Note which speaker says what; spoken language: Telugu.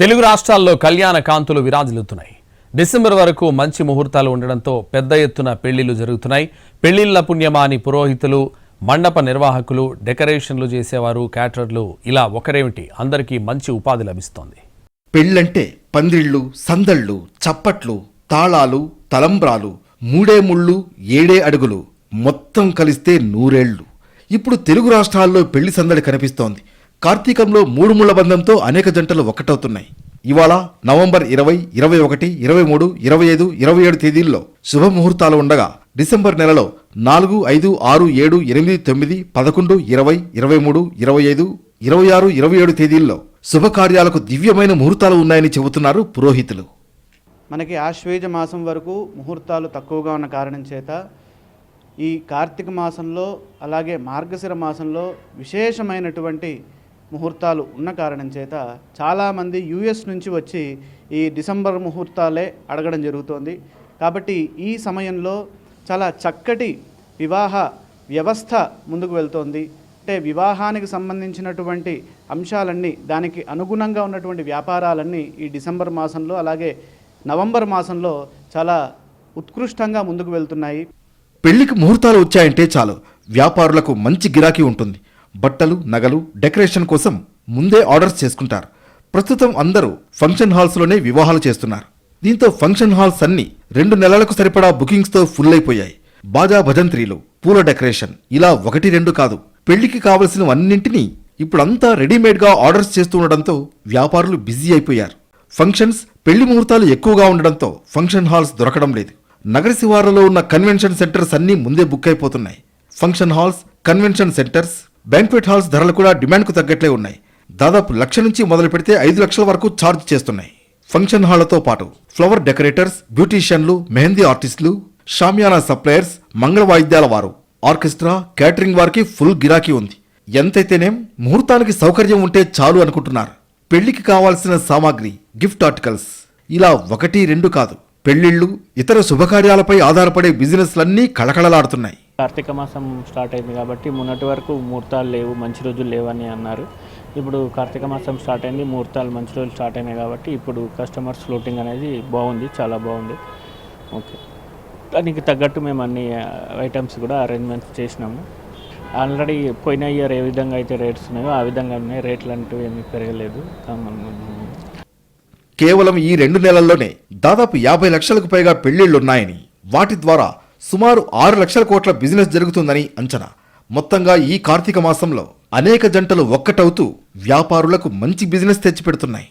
Speaker 1: తెలుగు రాష్ట్రాల్లో కళ్యాణ కాంతులు విరాజిల్లుతున్నాయి. డిసెంబర్ వరకు మంచి ముహూర్తాలు ఉండడంతో పెద్ద ఎత్తున పెళ్ళిళ్ళు జరుగుతున్నాయి. పెళ్ళిళ్ళ పుణ్యమాని పురోహితులు మండప నిర్వాహకులు డెకరేషన్లు చేసేవారు క్యాటరర్లు ఇలా ఒకరేమిటి? అందరికీ మంచి ఉపాధి లభిస్తోంది.
Speaker 2: పెళ్ళంటే పందిళ్ళు సందళ్ళు చప్పట్లు తాళాలు తలంబ్రాలు మూడే ముళ్ళు ఏడే అడుగులు మొత్తం కలిస్తే నూరేళ్ళు ఇప్పుడు తెలుగు రాష్ట్రాల్లో పెళ్ళి సందడి కనిపిస్తోంది. కార్తీకంలో మూడు ముళ్ళ బంధంతో అనేక జంటలు ఒక్కటవుతున్నాయి. ఇవాళ నవంబర్ ఇరవై ఇరవై ఒకటి ఇరవై మూడు ఇరవై ఐదు ఇరవై ఏడు తేదీల్లో శుభముహూర్తాలు ఉండగా డిసెంబర్ నెలలో నాలుగు ఐదు ఆరు ఏడు ఎనిమిది తొమ్మిది పదకొండు ఇరవై ఇరవై మూడు ఇరవై ఐదు ఇరవై ఆరు ఇరవై ఏడు తేదీల్లో శుభకార్యాలకు దివ్యమైన ముహూర్తాలు ఉన్నాయని చెబుతున్నారు పురోహితులు.
Speaker 3: మనకి ఆశ్వేజ మాసం వరకు ముహూర్తాలు తక్కువగా ఉన్న కారణం చేత ఈ కార్తీక మాసంలో అలాగే మార్గశిర మాసంలో విశేషమైనటువంటి ముహూర్తాలు ఉన్న కారణం చేత చాలామంది యుఎస్ నుంచి వచ్చి ఈ డిసెంబర్ ముహూర్తాలే అడగడం జరుగుతోంది. కాబట్టి ఈ సమయంలో చాలా చక్కటి వివాహ వ్యవస్థ ముందుకు వెళ్తోంది. అంటే వివాహానికి సంబంధించినటువంటి అంశాలన్నీ దానికి అనుగుణంగా ఉన్నటువంటి వ్యాపారాలన్నీ ఈ డిసెంబర్ మాసంలో అలాగే నవంబర్ మాసంలో చాలా ఉత్కృష్టంగా ముందుకు వెళ్తున్నాయి.
Speaker 2: పెళ్ళికి ముహూర్తాలు వచ్చాయంటే చాలు. వ్యాపారులకు మంచి గిరాకీ ఉంటుంది. బట్టలు నగలు డెకరేషన్ కోసం ముందే ఆర్డర్స్ చేసుకుంటారు. ప్రస్తుతం అందరూ ఫంక్షన్ హాల్స్లోనే వివాహాలు చేస్తున్నారు. దీంతో ఫంక్షన్ హాల్స్ అన్ని రెండు నెలలకు సరిపడా బుకింగ్స్తో ఫుల్ అయిపోయాయి బాజా భజంత్రీలు పూల డెకరేషన్ ఇలా ఒకటి రెండు కాదు. పెళ్ళికి కావలసినవన్నింటినీ ఇప్పుడంతా రెడీమేడ్గా ఆర్డర్స్ చేస్తూ ఉండడంతో వ్యాపారులు బిజీ అయిపోయారు. ఫంక్షన్స్ పెళ్ళి ముహూర్తాలు ఎక్కువగా ఉండడంతో ఫంక్షన్ హాల్స్ దొరకడం లేదు. నగర శివారులో ఉన్న కన్వెన్షన్ సెంటర్స్ అన్నీ ముందే బుక్ అయిపోతున్నాయి. Function halls convention centres banquet halls ధరలు కూడా డిమాండ్కు తగ్గట్లే ఉన్నాయి. దాదాపు లక్ష నుంచి మొదలు పెడితే ఐదు లక్షల వరకు ఛార్జ్ చేస్తున్నాయి. ఫంక్షన్ హాళ్ళతో పాటు ఫ్లవర్ డెకరేటర్స్ బ్యూటీషియన్లు మెహందీ ఆర్టిస్టులు షామియానా సప్లయర్స్ మంగళ వాయిద్యాల వారు ఆర్కెస్ట్రా క్యాటరింగ్ వారికి ఫుల్ గిరాకీ ఉంది. ఎంతైతేనేం ముహూర్తానికి సౌకర్యం ఉంటే చాలు అనుకుంటున్నారు. పెళ్ళికి కావాల్సిన సామాగ్రి గిఫ్ట్ ఆర్టికల్స్. ఇలా ఒకటి రెండు కాదు. పెళ్ళిళ్ళు ఇతర శుభకార్యాలపై ఆధారపడే బిజినెస్లన్నీ కళకళలాడుతున్నాయి.
Speaker 4: కార్తీక మాసం స్టార్ట్ అయింది కాబట్టి మొన్నటి వరకు ముహూర్తాలు లేవు మంచి రోజులు లేవని అన్నారు. ఇప్పుడు కార్తీక మాసం స్టార్ట్ అయింది ముహూర్తాలు మంచి రోజులు స్టార్ట్ అయినాయి కాబట్టి ఇప్పుడు కస్టమర్స్ ఫ్లోటింగ్ అనేది బాగుంది చాలా బాగుంది. ఓకే. దానికి తగ్గట్టు మేము అన్ని ఐటమ్స్ కూడా అరేంజ్మెంట్స్ చేసినాము. ఆల్రెడీ పోయిన ఇయర్ ఏ విధంగా అయితే రేట్స్ ఉన్నాయో ఆ విధంగా ఉన్నాయి రేట్లు అంటూ ఏమీ పెరగలేదు.
Speaker 2: కేవలం ఈ రెండు నెలల్లోనే దాదాపు యాభై లక్షలకు పైగా పెళ్ళిళ్ళున్నాయని వాటి ద్వారా సుమారు ఆరు లక్షల కోట్ల బిజినెస్ జరుగుతుందని అంచనా. మొత్తంగా ఈ కార్తీక మాసంలో అనేక జంటలు ఒక్కటవుతూ వ్యాపారులకు మంచి బిజినెస్ తెచ్చిపెడుతున్నాయి.